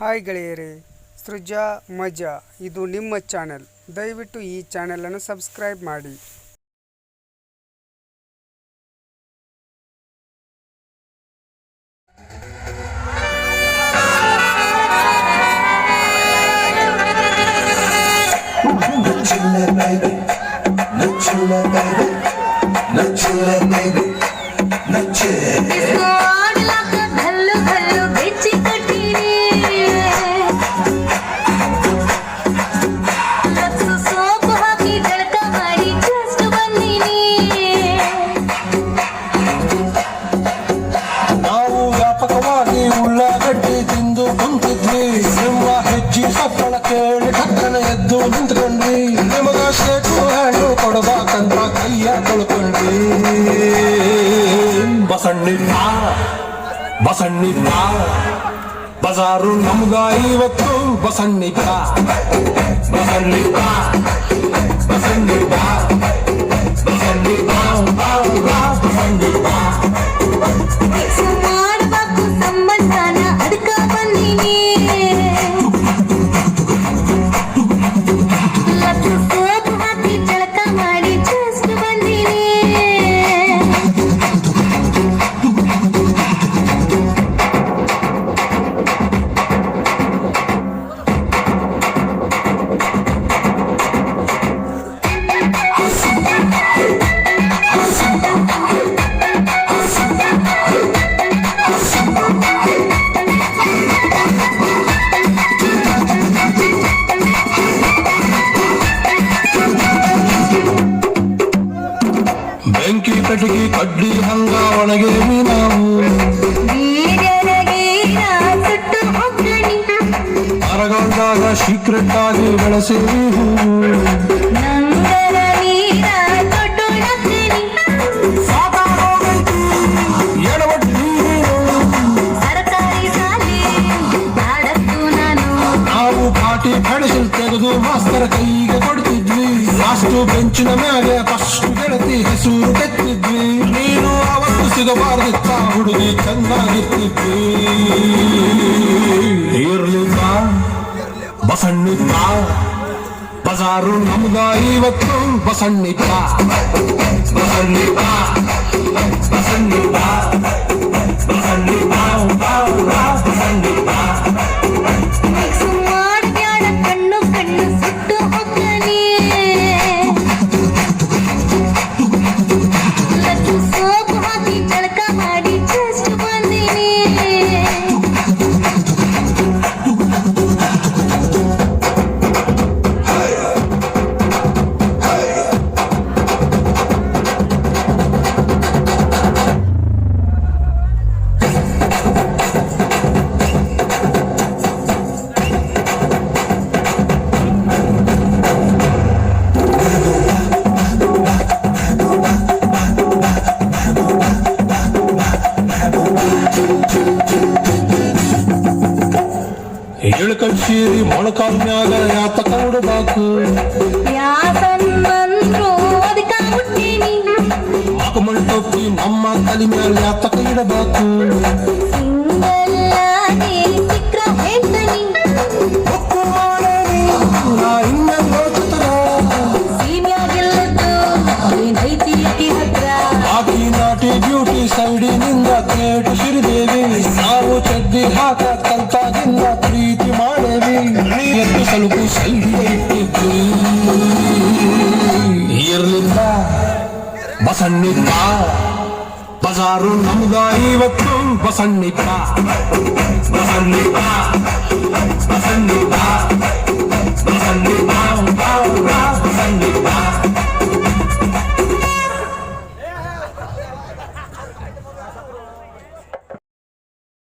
Hi ಗೆಳೆಯರೇ ಸೃಜಾ ಮಜಾ. ಇದು ನಿಮ್ಮ ಚಾನೆಲ್. ದಯವಿಟ್ಟು ಈ ಚಾನೆಲನ್ನು ಸಬ್ಸ್ಕ್ರೈಬ್ ಮಾಡಿ. ಹಣ್ಣು ಕೊಡಬೇಕಂತ ಕೈಯ ತೊಳ್ಕೊಂಡ್ವಿ ಬಸಣ್ಣಿದ್ದ ಬಸಣ್ಣಿದ್ದ ಬಜಾರು ನಮ್ಗ ಇವತ್ತು ಬಸಣ್ಣಿದ್ದ ಬಸಣ್ಣಿದ್ದ ಬಸಣ್ಣಿದ್ದ ಕಟ್ಟಿಗೆ ಕಡ್ಡಿ ಹಂಗ ಒಣಗೇವಿ ನಾವು ಗೀರರಗೀರ ಸುಟ್ಟು ಹೋಗ್ಗಣಿ ಮರಗೊಂಡಾಗ ಸೀಕ್ರೆಟ್ ಆಗಿ ಬೆಳೆಸೇವಿ ಹೂವು ನಂಗರ ನೀರ ತೊಟ್ಟೊಳಗಣಿ ಎಡವಟ್ಟಿ ಸರ್ಕಾರಿ ಶಾಲೆ ಬಾಡತ್ತು ನಾನು ನಾವು ಪಾಟಿ ಪೆಣಸಿಲ್ ತೆಗೆದು ಮಾಸ್ತರ ಕೈಗೆ ಕೊಡ್ತಿದ್ವಿ ಲಾಸ್ಟ್ ಬೆಂಚಿನ ಮೇಲೆ ಫಸ್ಟ್ ಗೆಳತಿ ಹೆಸರು ಕೆತ್ತಿದ್ವಿ ನೀನು ಅವತ್ತು ಸಿಗಬಾರ್ದಿತ್ತ ಹುಡುಗಿ ಚೆನ್ನಾಗಿರ್ತಿದ್ವಿ ಇರ್ಲಿಲ್ಲ ಬಸಣ್ಣಿದ್ದ ಬಜಾರು ನಮ್ಗ ಇವತ್ತು ಬಸಣ್ಣಿದ್ದ ಬಸಣ್ಣಿದ್ದ ಹೇಳ್ತನಿ ಹೊಕ್ಕು ಮಾಡೇನಿ, ನಾ ಇನ್ನೇನ್ ಯೋಚಿತರ ಸೀಮ್ಯಾಗಿಲ್ಲದ್ದು ಏನೈತಿ ಅತಿ ಹತ್ರ ಬಾಕಿ ನಾಟಿ ಬ್ಯೂಟಿ ಸೈಡಿನಿಂದ ಕೇಟು ಸಿರಿದೇವಿ ನಾವು ಚಡ್ಡಿ ಹಾಕ ಇರ್ಲಿಲ್ಲ ಬಸಣ್ಣಿಪ್ಪ ಬಜಾರು ನಮ್ದ ಇವತ್ತು ಬಸಣ್ಣಿಪ್ಪ ಬಸಣ್ಣಿಪ್ಪ ಬಸಣ್ಣಿಪ್ಪ